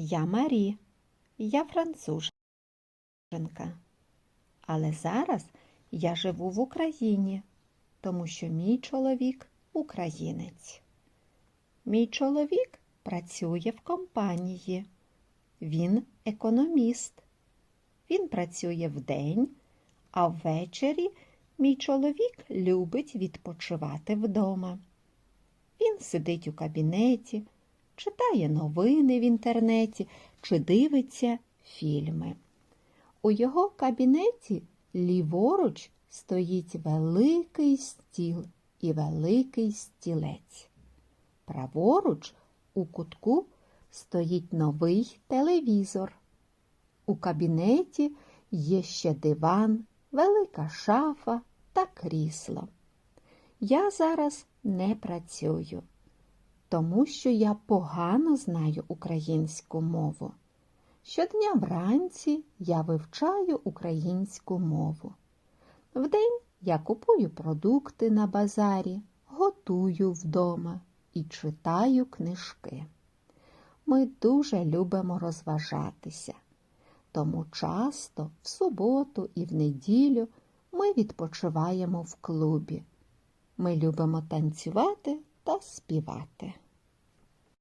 Я Марі, я француженка. Але зараз я живу в Україні, тому що мій чоловік українець. Мій чоловік працює в компанії. Він економіст. Він працює вдень, а ввечері мій чоловік любить відпочивати вдома. Він сидить у кабінеті, читає новини в інтернеті чи дивиться фільми. У його кабінеті ліворуч стоїть великий стіл і великий стілець. Праворуч у кутку стоїть новий телевізор. У кабінеті є ще диван, велика шафа та крісло. Я зараз не працюю, тому що я погано знаю українську мову. Щодня вранці я вивчаю українську мову. Вдень я купую продукти на базарі, готую вдома і читаю книжки. Ми дуже любимо розважатися, тому часто в суботу і в неділю ми відпочиваємо в клубі. Ми любимо танцювати та співати.